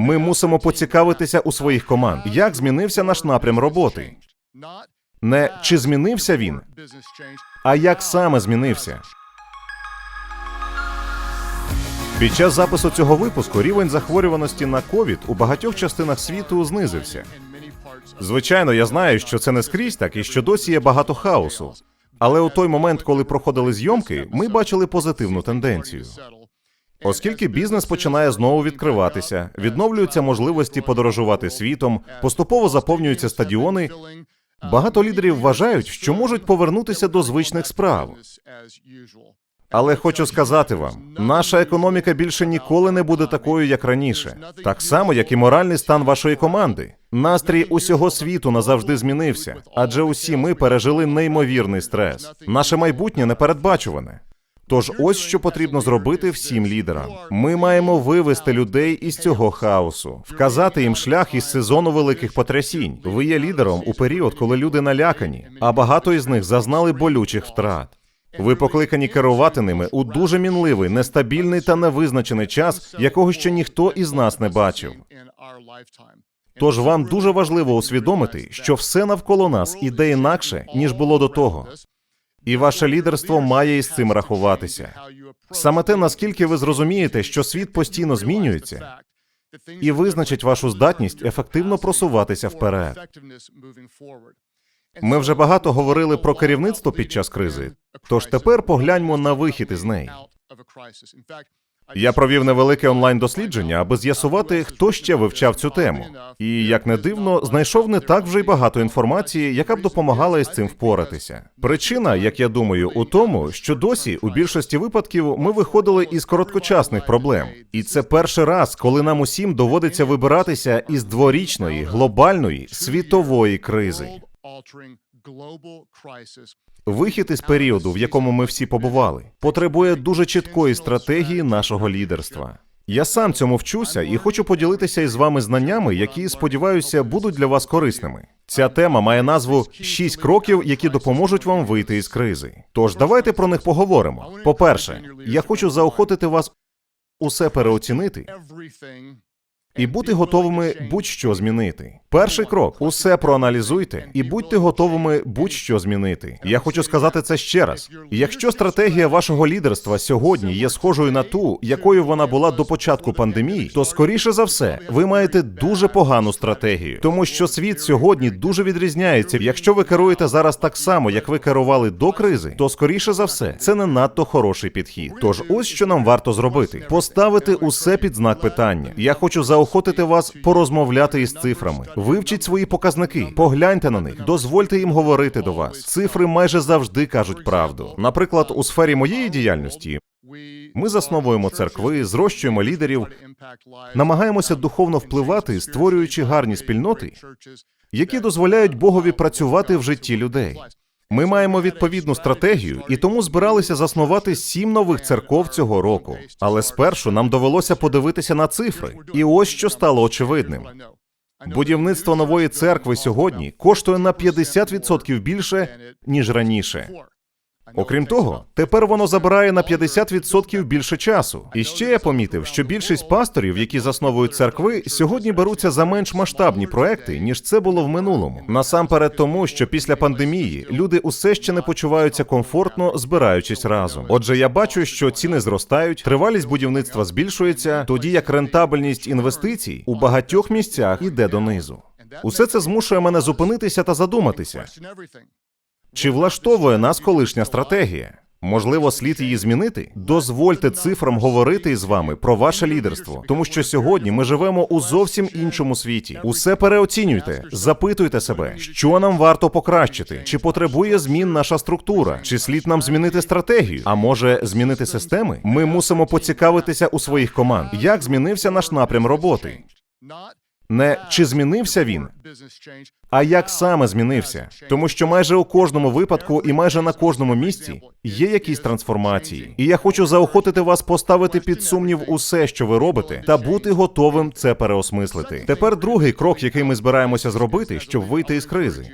Ми мусимо поцікавитися у своїх команд, як змінився наш напрям роботи. Не чи змінився він, а як саме змінився. Під час запису цього випуску рівень захворюваності на ковід у багатьох частинах світу знизився. Звичайно, я знаю, що це не скрізь так і що досі є багато хаосу. Але у той момент, коли проходили зйомки, ми бачили позитивну тенденцію. Оскільки бізнес починає знову відкриватися, відновлюються можливості подорожувати світом, поступово заповнюються стадіони. Багато лідерів вважають, що можуть повернутися до звичних справ. Але хочу сказати вам, наша економіка більше ніколи не буде такою, як раніше, так само, як і моральний стан вашої команди. Настрій усього світу назавжди змінився, адже усі ми пережили неймовірний стрес. Наше майбутнє непередбачуване. Тож ось що потрібно зробити всім лідерам. Ми маємо вивести людей із цього хаосу, вказати їм шлях із сезону великих потрясінь. Ви є лідером у період, коли люди налякані, а багато із них зазнали болючих втрат. Ви покликані керувати ними у дуже мінливий, нестабільний та невизначений час, якого ще ніхто із нас не бачив. Тож вам дуже важливо усвідомити, що все навколо нас іде інакше, ніж було до того. І ваше лідерство має із цим рахуватися. Саме те, наскільки ви зрозумієте, що світ постійно змінюється, і визначить вашу здатність ефективно просуватися вперед. Ми вже багато говорили про керівництво під час кризи. Тож тепер погляньмо на вихід із неї. Я провів невелике онлайн дослідження, аби з'ясувати, хто ще вивчав цю тему. І як не дивно, знайшов не так вже й багато інформації, яка б допомагала із цим впоратися. Причина, як я думаю, у тому, що досі у більшості випадків ми виходили із короткочасних проблем, і це перший раз, коли нам усім доводиться вибиратися із дворічної глобальної світової кризи. Вихід із періоду, в якому ми всі побували, потребує дуже чіткої стратегії нашого лідерства. Я сам цьому вчуся і хочу поділитися із вами знаннями, які сподіваюся будуть для вас корисними. Ця тема має назву «Шість кроків, які допоможуть вам вийти із кризи. Тож давайте про них поговоримо. По-перше, я хочу заохотити вас усе переоцінити і бути готовими будь-що змінити. Перший крок усе проаналізуйте і будьте готовими будь-що змінити. Я хочу сказати це ще раз. Якщо стратегія вашого лідерства сьогодні є схожою на ту, якою вона була до початку пандемії, то скоріше за все ви маєте дуже погану стратегію, тому що світ сьогодні дуже відрізняється. Якщо ви керуєте зараз так само, як ви керували до кризи, то скоріше за все це не надто хороший підхід. Тож ось що нам варто зробити: поставити усе під знак питання. Я хочу заохотити вас порозмовляти із цифрами. Вивчіть свої показники, погляньте на них, дозвольте їм говорити до вас. Цифри майже завжди кажуть правду. Наприклад, у сфері моєї діяльності ми засновуємо церкви, зрощуємо лідерів, намагаємося духовно впливати, створюючи гарні спільноти, які дозволяють Богові працювати в житті людей. Ми маємо відповідну стратегію і тому збиралися заснувати сім нових церков цього року. Але спершу нам довелося подивитися на цифри, і ось що стало очевидним. Будівництво нової церкви сьогодні коштує на 50% більше ніж раніше. Окрім того, тепер воно забирає на 50% більше часу. І ще я помітив, що більшість пасторів, які засновують церкви, сьогодні беруться за менш масштабні проекти, ніж це було в минулому. Насамперед, тому що після пандемії люди усе ще не почуваються комфортно, збираючись разом. Отже, я бачу, що ціни зростають, тривалість будівництва збільшується, тоді як рентабельність інвестицій у багатьох місцях іде донизу. Усе це змушує мене зупинитися та задуматися. Чи влаштовує нас колишня стратегія? Можливо, слід її змінити? Дозвольте цифрам говорити із вами про ваше лідерство, тому що сьогодні ми живемо у зовсім іншому світі. Усе переоцінюйте, запитуйте себе, що нам варто покращити, чи потребує змін наша структура, чи слід нам змінити стратегію, а може змінити системи? Ми мусимо поцікавитися у своїх команд, як змінився наш напрям роботи. Не чи змінився він, а як саме змінився, тому що майже у кожному випадку і майже на кожному місці є якісь трансформації, і я хочу заохотити вас поставити під сумнів усе, що ви робите, та бути готовим це переосмислити. Тепер другий крок, який ми збираємося зробити, щоб вийти із кризи.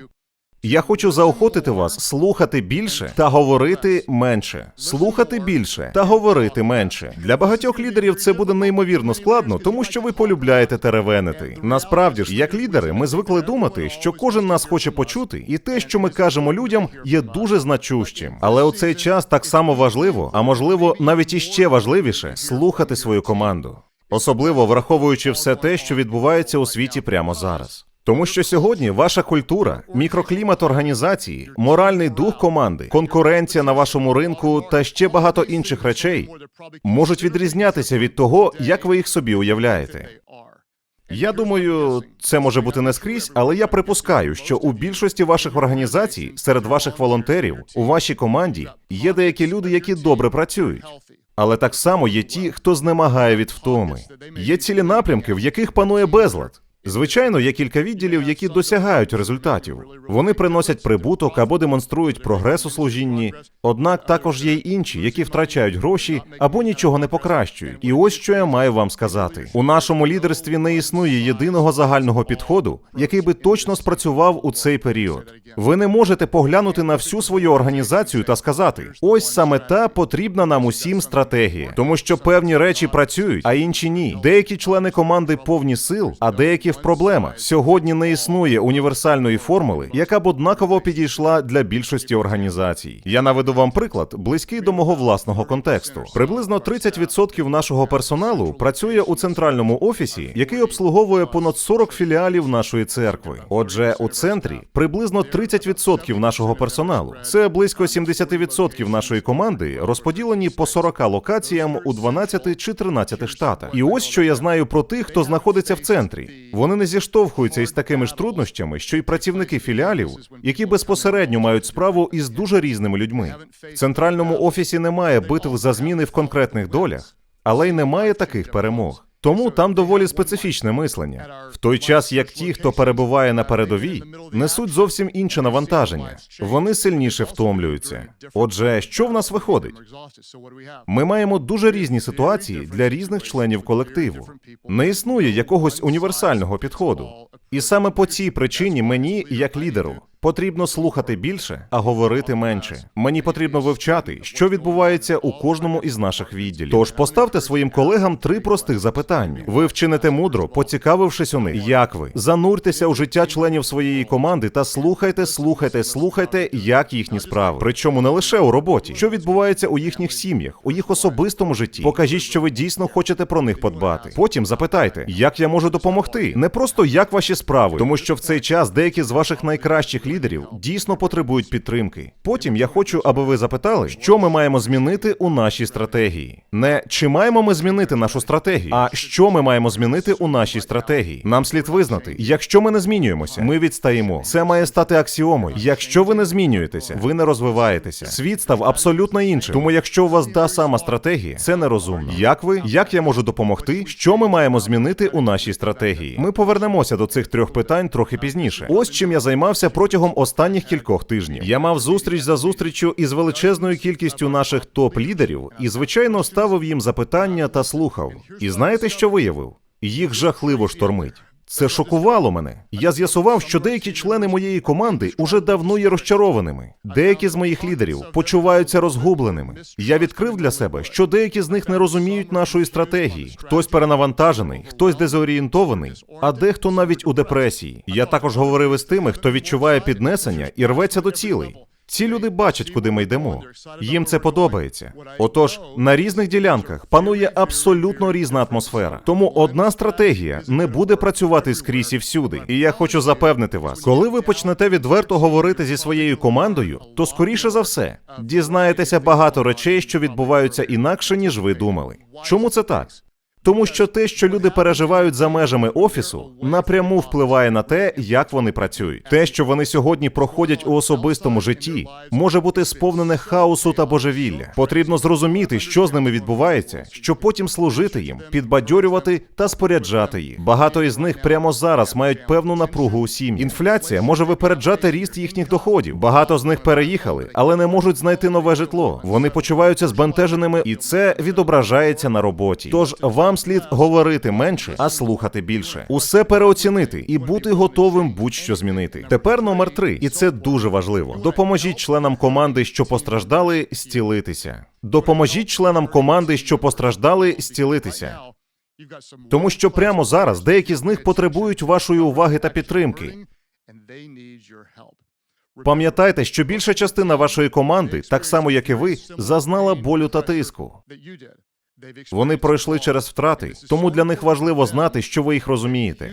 Я хочу заохотити вас слухати більше та говорити менше. Слухати більше та говорити менше. Для багатьох лідерів це буде неймовірно складно, тому що ви полюбляєте теревенити. Насправді ж, як лідери, ми звикли думати, що кожен нас хоче почути, і те, що ми кажемо людям, є дуже значущим. Але у цей час так само важливо, а можливо, навіть іще важливіше слухати свою команду. Особливо враховуючи все те, що відбувається у світі прямо зараз. Тому що сьогодні ваша культура, мікроклімат організації, моральний дух команди, конкуренція на вашому ринку та ще багато інших речей можуть відрізнятися від того, як ви їх собі уявляєте. Я думаю, це може бути не скрізь, але я припускаю, що у більшості ваших організацій, серед ваших волонтерів, у вашій команді є деякі люди, які добре працюють. Але так само є ті, хто знемагає від втоми. Є цілі напрямки, в яких панує безлад. Звичайно, є кілька відділів, які досягають результатів. Вони приносять прибуток або демонструють прогрес у служінні. Однак також є й інші, які втрачають гроші або нічого не покращують. І ось що я маю вам сказати: у нашому лідерстві не існує єдиного загального підходу, який би точно спрацював у цей період. Ви не можете поглянути на всю свою організацію та сказати: ось саме та потрібна нам усім стратегія, тому що певні речі працюють, а інші ні. Деякі члени команди повні сил, а деякі в проблемах. Сьогодні не існує універсальної формули, яка б однаково підійшла для більшості організацій. Я наведу вам приклад, близький до мого власного контексту. Приблизно 30% нашого персоналу працює у центральному офісі, який обслуговує понад 40 філіалів нашої церкви. Отже, у центрі приблизно 30% нашого персоналу. Це близько 70% нашої команди, розподілені по 40 локаціям у 12 чи 13 штатах. І ось що я знаю про тих, хто знаходиться в центрі. Вони не зіштовхуються із такими ж труднощами, що й працівники філіалів, які безпосередньо мають справу із дуже різними людьми. В центральному офісі немає битв за зміни в конкретних долях, але й немає таких перемог. Тому там доволі специфічне мислення. В той час як ті, хто перебуває на передовій, несуть зовсім інше навантаження. Вони сильніше втомлюються. Отже, що в нас виходить? Ми маємо дуже різні ситуації для різних членів колективу. Не існує якогось універсального підходу. І саме по цій причині мені, як лідеру, потрібно слухати більше, а говорити менше. Мені потрібно вивчати, що відбувається у кожному із наших відділів. Тож поставте своїм колегам три простих запитання. Ви вчините мудро, поцікавившись у них, як ви зануртеся у життя членів своєї команди та слухайте, слухайте, слухайте, як їхні справи. Причому не лише у роботі, що відбувається у їхніх сім'ях, у їх особистому житті. Покажіть, що ви дійсно хочете про них подбати. Потім запитайте, як я можу допомогти. Не просто як ваші справи, тому що в цей час деякі з ваших найкращих лідерів дійсно потребують підтримки. Потім я хочу, аби ви запитали, що ми маємо змінити у нашій стратегії. Не чи маємо ми змінити нашу стратегію, а що ми маємо змінити у нашій стратегії. Нам слід визнати, якщо ми не змінюємося, ми відстаємо. Це має стати аксіомою. Якщо ви не змінюєтеся, ви не розвиваєтеся. Світ став абсолютно іншим. Тому, якщо у вас та сама стратегія, це нерозумно. Як ви? Як я можу допомогти? Що ми маємо змінити у нашій стратегії? Ми повернемося до цих трьох питань трохи пізніше. Ось чим я займався протягом останніх кількох тижнів. Я мав зустріч за зустрічю із величезною кількістю наших топ-лідерів і, звичайно, ставив їм запитання та слухав. І знаєте, що виявив? Їх жахливо штормить. Це шокувало мене. Я з'ясував, що деякі члени моєї команди уже давно є розчарованими. Деякі з моїх лідерів почуваються розгубленими. Я відкрив для себе, що деякі з них не розуміють нашої стратегії. Хтось перенавантажений, хтось дезорієнтований, а дехто навіть у депресії. Я також говорив із тими, хто відчуває піднесення і рветься до цілей. Ці люди бачать, куди ми йдемо. Їм це подобається. Отож, на різних ділянках панує абсолютно різна атмосфера. Тому одна стратегія не буде працювати скрізь і всюди. І я хочу запевнити вас, коли ви почнете відверто говорити зі своєю командою, то скоріше за все дізнаєтеся багато речей, що відбуваються інакше, ніж ви думали. Чому це так? Тому що те, що люди переживають за межами офісу, напряму впливає на те, як вони працюють. Те, що вони сьогодні проходять у особистому житті, може бути сповнене хаосу та божевілля. Потрібно зрозуміти, що з ними відбувається, щоб потім служити їм, підбадьорювати та споряджати їх. Багато із них прямо зараз мають певну напругу у сім'ї. Інфляція може випереджати ріст їхніх доходів. Багато з них переїхали, але не можуть знайти нове житло. Вони почуваються збентеженими, і це відображається на роботі. Тож вам вам слід говорити менше, а слухати більше. Усе переоцінити і бути готовим будь-що змінити. Тепер номер три, і це дуже важливо. Допоможіть членам команди, що постраждали, зцілитися. Допоможіть членам команди, що постраждали, зцілитися. Тому що прямо зараз деякі з них потребують вашої уваги та підтримки. Пам'ятайте, що більша частина вашої команди, так само як і ви, зазнала болю та тиску. Вони пройшли через втрати, тому для них важливо знати, що ви їх розумієте.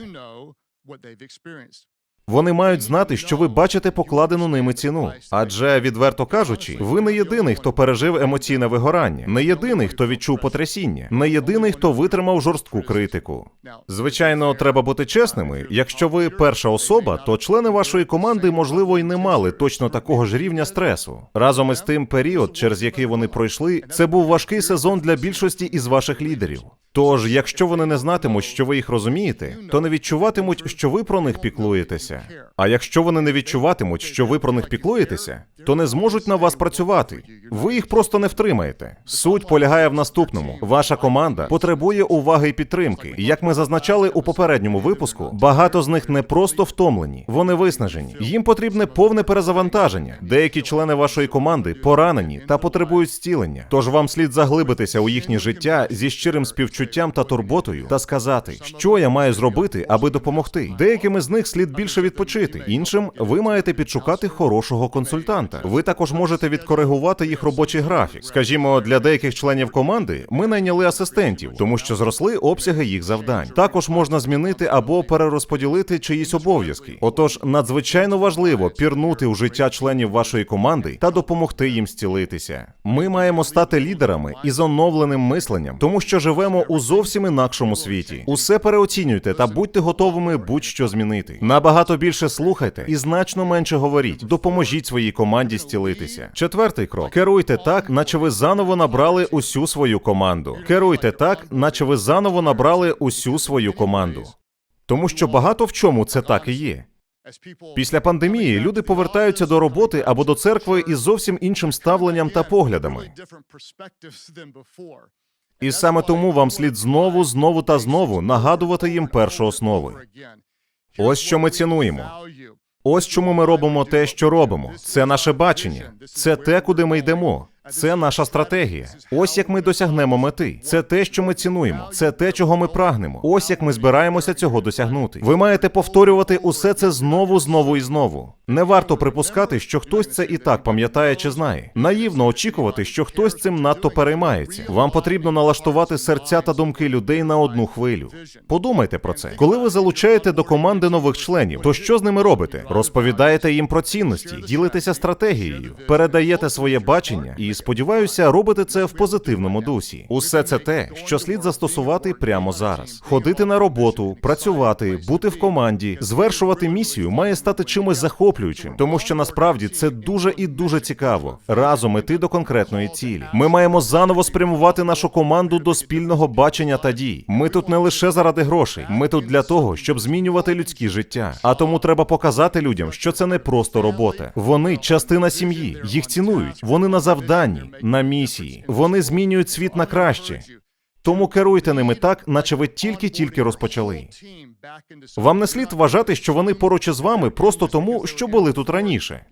Вони мають знати, що ви бачите покладену ними ціну. Адже, відверто кажучи, ви не єдиний, хто пережив емоційне вигорання, не єдиний, хто відчув потрясіння, не єдиний, хто витримав жорстку критику. Звичайно, треба бути чесними. Якщо ви перша особа, то члени вашої команди, можливо, й не мали точно такого ж рівня стресу. Разом із тим, період, через який вони пройшли, це був важкий сезон для більшості із ваших лідерів. Тож, якщо вони не знатимуть, що ви їх розумієте, то не відчуватимуть, що ви про них піклуєтеся. А якщо вони не відчуватимуть, що ви про них піклуєтеся, то не зможуть на вас працювати. Ви їх просто не втримаєте. Суть полягає в наступному: ваша команда потребує уваги і підтримки. Як ми зазначали у попередньому випуску, багато з них не просто втомлені, вони виснажені. Їм потрібне повне перезавантаження. Деякі члени вашої команди поранені та потребують зцілення. Тож вам слід заглибитися у їхнє життя зі щирим співчуттям та турботою та сказати, що я маю зробити, аби допомогти. Деяким із них слід більше відпочити. Іншим ви маєте підшукати хорошого консультанта. Ви також можете відкоригувати їх робочий графік. Скажімо, для деяких членів команди ми найняли асистентів, тому що зросли обсяги їх завдань. Також можна змінити або перерозподілити чиїсь обов'язки. Отож, надзвичайно важливо пірнути у життя членів вашої команди та допомогти їм зцілитися. Ми маємо стати лідерами із оновленим мисленням, тому що живемо у зовсім інакшому світі. Усе переоцінюйте та будьте готовими будь-що змінити. Набагато більше слухайте і значно менше говоріть. Допоможіть своїй команді зцілитися. Четвертий крок: керуйте так, наче ви заново набрали усю свою команду. Керуйте так, наче ви заново набрали усю свою команду. Тому що багато в чому це так і є. Після пандемії люди повертаються до роботи або до церкви із зовсім іншим ставленням та поглядами. І саме тому вам слід знову, знову та знову нагадувати їм першооснови. Ось що ми цінуємо. Ось чому ми робимо те, що робимо. Це наше бачення, це те, куди ми йдемо. Це наша стратегія. Ось як ми досягнемо мети. Це те, що ми цінуємо. Це те, чого ми прагнемо. Ось як ми збираємося цього досягнути. Ви маєте повторювати усе це знову, знову і знову. Не варто припускати, що хтось це і так пам'ятає чи знає. Наївно очікувати, що хтось цим надто переймається. Вам потрібно налаштувати серця та думки людей на одну хвилю. Подумайте про це. Коли ви залучаєте до команди нових членів, то що з ними робите? Розповідаєте їм про цінності, ділитеся стратегією, передаєте своє бачення і сподіваюся, робите це в позитивному дусі. Усе це те, що слід застосувати прямо зараз. Ходити на роботу, працювати, бути в команді, звершувати місію має стати чимось захоплюючим, тому що насправді це дуже і дуже цікаво. Разом іти до конкретної цілі. Ми маємо заново спрямувати нашу команду до спільного бачення та дій. Ми тут не лише заради грошей, ми тут для того, щоб змінювати людські життя. А тому треба показати людям, що це не просто робота. Вони частина сім'ї, їх цінують. Вони на завданні, на місії. Вони змінюють світ на краще. Тому керуйте ними так, наче ви тільки-тільки розпочали. Вам не слід вважати, що вони поруч із вами просто тому, що були тут раніше.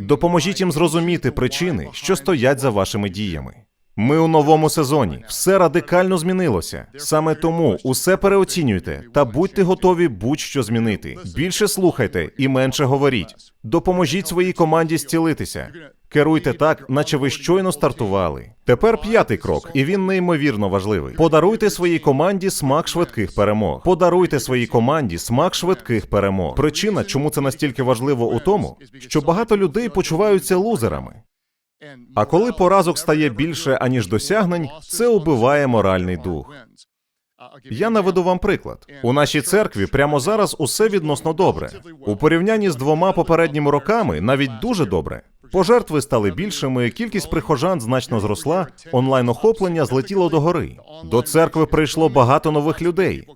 Допоможіть їм зрозуміти причини, що стоять за вашими діями. Ми у новому сезоні. Все радикально змінилося. Саме тому усе переоцінюйте та будьте готові будь-що змінити. Більше слухайте і менше говоріть. Допоможіть своїй команді зцілитися. Керуйте так, наче ви щойно стартували. Тепер п'ятий крок, і він неймовірно важливий. Подаруйте своїй команді смак швидких перемог. Подаруйте своїй команді смак швидких перемог. Причина, чому це настільки важливо, у тому, що багато людей почуваються лузерами. А коли поразок стає більше аніж досягнень, це убиває моральний дух. Я наведу вам приклад. У нашій церкві прямо зараз усе відносно добре. У порівнянні з двома попередніми роками навіть дуже добре. Пожертви стали більшими, кількість прихожан значно зросла, онлайн охоплення злетіло до гори. До церкви прийшло багато нових людей.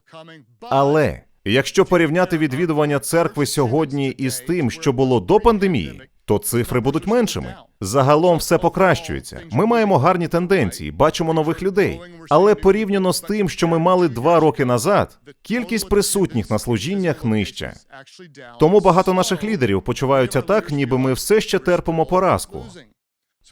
Але якщо порівняти відвідування церкви сьогодні із тим, що було до пандемії, то цифри будуть меншими. Загалом все покращується. Ми маємо гарні тенденції, бачимо нових людей. Але порівняно з тим, що ми мали два роки назад, кількість присутніх на служіннях нижча. Тому багато наших лідерів почуваються так, ніби ми все ще терпимо поразку.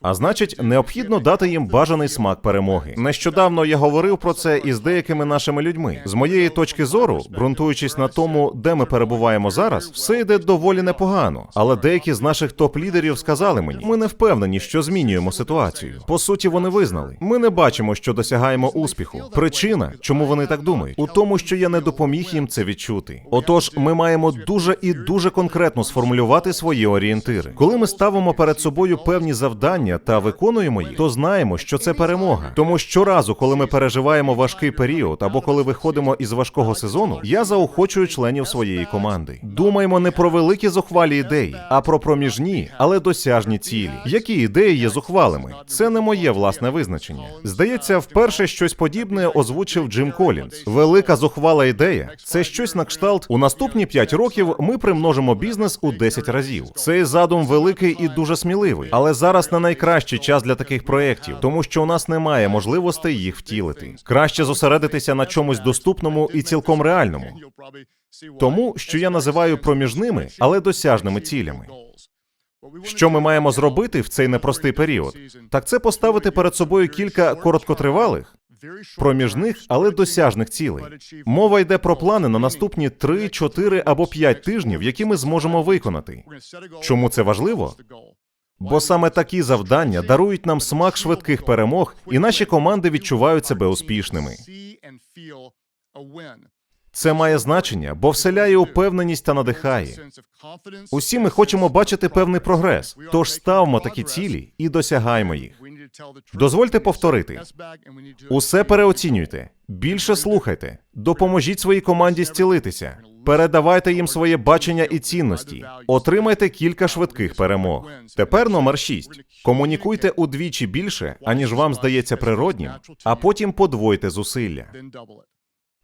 А значить, необхідно дати їм бажаний смак перемоги. Нещодавно я говорив про це із деякими нашими людьми. З моєї точки зору, ґрунтуючись на тому, де ми перебуваємо зараз, все йде доволі непогано. Але деякі з наших топ-лідерів сказали мені, ми не впевнені, що змінюємо ситуацію. По суті, вони визнали. Ми не бачимо, що досягаємо успіху. Причина, чому вони так думають, у тому, що я не допоміг їм це відчути. Отож, ми маємо дуже і дуже конкретно сформулювати свої орієнтири. Коли ми ставимо перед собою певні завдання та виконуємо їх, то знаємо, що це перемога. Тому щоразу, коли ми переживаємо важкий період або коли виходимо із важкого сезону, я заохочую членів своєї команди. Думаємо не про великі зухвалі ідеї, а про проміжні, але досяжні цілі. Які ідеї є зухвалими? Це не моє власне визначення. Здається, вперше щось подібне озвучив Джим Колінз. Велика зухвала ідея це щось на кшталт. У наступні 5 років ми примножимо бізнес у 10 разів. Цей задум великий і дуже сміливий, але зараз не найкращий час для таких проєктів, тому що у нас немає можливостей їх втілити. Краще зосередитися на чомусь доступному і цілком реальному. Тому, що я називаю проміжними, але досяжними цілями. Що ми маємо зробити в цей непростий період? Так це поставити перед собою кілька короткотривалих, проміжних, але досяжних цілей. Мова йде про плани на наступні 3, 4 або 5 тижнів, які ми зможемо виконати. Чому це важливо? Бо саме такі завдання дарують нам смак швидких перемог, і наші команди відчувають себе успішними. Це має значення, бо вселяє упевненість та надихає. Усі ми хочемо бачити певний прогрес, тож ставмо такі цілі і досягаймо їх. Дозвольте повторити. Усе переоцінюйте, більше слухайте, допоможіть своїй команді зцілитися, передавайте їм своє бачення і цінності, отримайте кілька швидких перемог. Тепер номер 6. Комунікуйте удвічі більше, аніж вам здається природнім, а потім подвойте зусилля.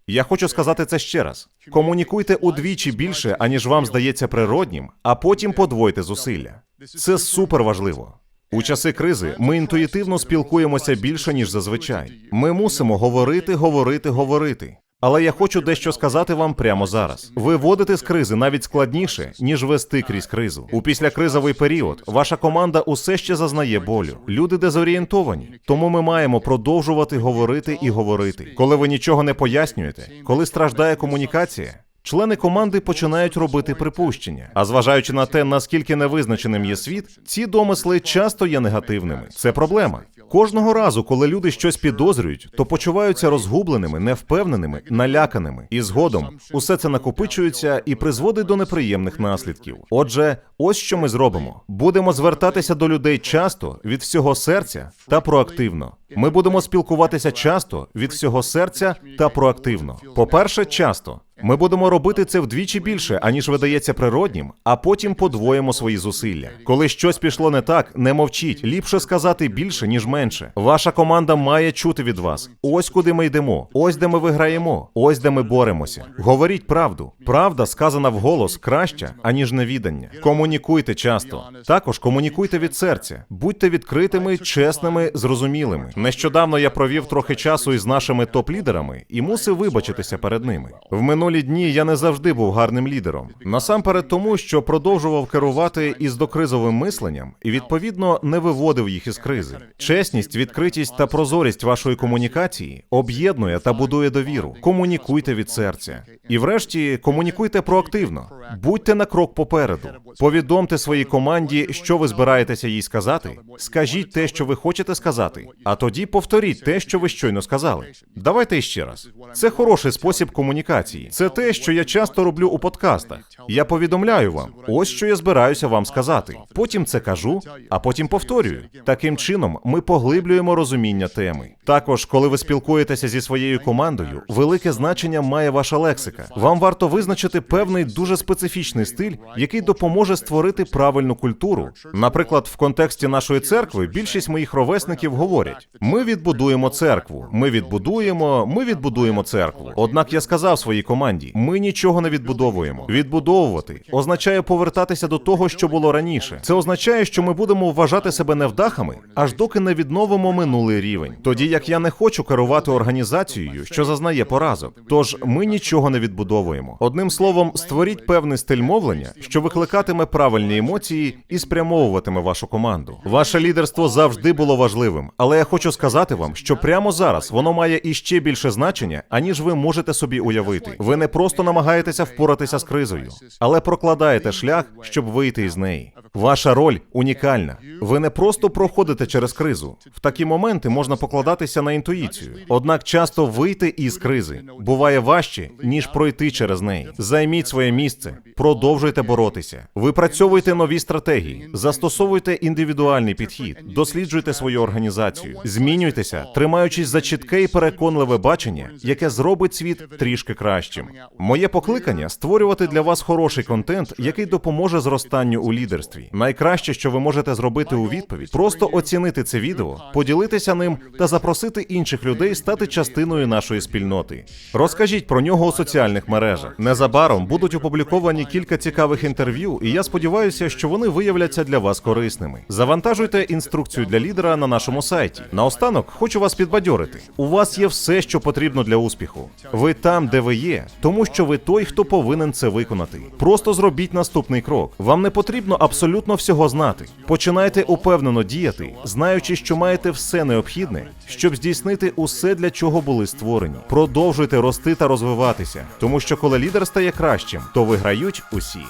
Я хочу сказати це ще раз: комунікуйте удвічі більше, аніж вам здається природнім, а потім подвойте зусилля. Це супер важливо. У часи кризи ми інтуїтивно спілкуємося більше ніж зазвичай. Ми мусимо говорити, говорити, говорити. Але я хочу дещо сказати вам прямо зараз. Виводити з кризи навіть складніше, ніж вести крізь кризу. У післякризовий період ваша команда усе ще зазнає болю. Люди дезорієнтовані. Тому ми маємо продовжувати говорити і говорити. Коли ви нічого не пояснюєте, коли страждає комунікація. Члени команди починають робити припущення. А зважаючи на те, наскільки невизначеним є світ, ці домисли часто є негативними. Це проблема. Кожного разу, коли люди щось підозрюють, то почуваються розгубленими, невпевненими, наляканими. І згодом усе це накопичується і призводить до неприємних наслідків. Отже, ось що ми зробимо: будемо звертатися до людей часто від всього серця та проактивно. Ми будемо спілкуватися часто від всього серця та проактивно. По-перше, часто. Ми будемо робити це вдвічі більше, аніж видається природнім, а потім подвоїмо свої зусилля. Коли щось пішло не так, не мовчіть. Ліпше сказати більше, ніж менше. Ваша команда має чути від вас. Ось куди ми йдемо, ось де ми виграємо, ось де ми боремося. Говоріть правду. Правда, сказана вголос, краща, аніж невідання. Комунікуйте часто. Також комунікуйте від серця. Будьте відкритими, чесними, зрозумілими. Нещодавно я провів трохи часу із нашими топ-лідерами і мусив вибачитися перед ними. В минулі дні я не завжди був гарним лідером. Насамперед тому, що продовжував керувати із докризовим мисленням і відповідно не виводив їх із кризи. Чесність, відкритість та прозорість вашої комунікації об'єднує та будує довіру. Комунікуйте від серця. І врешті комунікуйте проактивно. Будьте на крок попереду. Повідомте своїй команді, що ви збираєтеся їй сказати. Скажіть те, що ви хочете сказати, а тоді повторіть те, що ви щойно сказали. Давайте іще раз. Це хороший спосіб комунікації. Це те, що я часто роблю у подкастах. Я повідомляю вам, ось що я збираюся вам сказати. Потім це кажу, а потім повторюю. Таким чином, ми поглиблюємо розуміння теми. Також, коли ви спілкуєтеся зі своєю командою, велике значення має ваша лексика. Вам варто визначити певний дуже специфічний специфічний стиль, який допоможе створити правильну культуру. Наприклад, в контексті нашої церкви більшість моїх ровесників говорять: ми відбудуємо церкву, ми відбудуємо, ми відбудуємо церкву. Однак я сказав своїй команді: ми нічого не відбудовуємо. Відбудовувати означає повертатися до того, що було раніше. Це означає, що ми будемо вважати себе невдахами, аж доки не відновимо минулий рівень. Тоді як я не хочу керувати організацією, що зазнає поразок. Тож ми нічого не відбудовуємо. Одним словом, створіть певний стиль мовлення, що викликатиме правильні емоції і спрямовуватиме вашу команду. Ваше лідерство завжди було важливим, але я хочу сказати вам, що прямо зараз воно має іще більше значення, аніж ви можете собі уявити. Ви не просто намагаєтеся впоратися з кризою, але прокладаєте шлях, щоб вийти із неї. Ваша роль унікальна. Ви не просто проходите через кризу. В такі моменти можна покладатися на інтуїцію. Однак часто вийти із кризи буває важче, ніж пройти через неї. Займіть своє місце, продовжуйте боротися. Випрацьовуйте нові стратегії, застосовуйте індивідуальний підхід, досліджуйте свою організацію, змінюйтеся, тримаючись за чітке і переконливе бачення, яке зробить світ трішки кращим. Моє покликання створювати для вас хороший контент, який допоможе зростанню у лідерстві. Найкраще, що ви можете зробити у відповідь, просто оцінити це відео, поділитися ним та запросити інших людей стати частиною нашої спільноти. Розкажіть про нього у соціальних мережах. Незабаром будуть опубліковані кілька цікавих інтерв'ю, і я сподіваюся, що вони виявляться для вас корисними. Завантажуйте інструкцію для лідера на нашому сайті. Наостанок хочу вас підбадьорити. У вас є все, що потрібно для успіху. Ви там, де ви є, тому що ви той, хто повинен це виконати. Просто зробіть наступний крок. Вам не потрібно абсолютно всього знати. Починайте упевнено діяти, знаючи, що маєте все необхідне, щоб здійснити усе, для чого були створені. Продовжуйте рости та розвиватися, тому що коли лідер стає кращим, то виграють усі.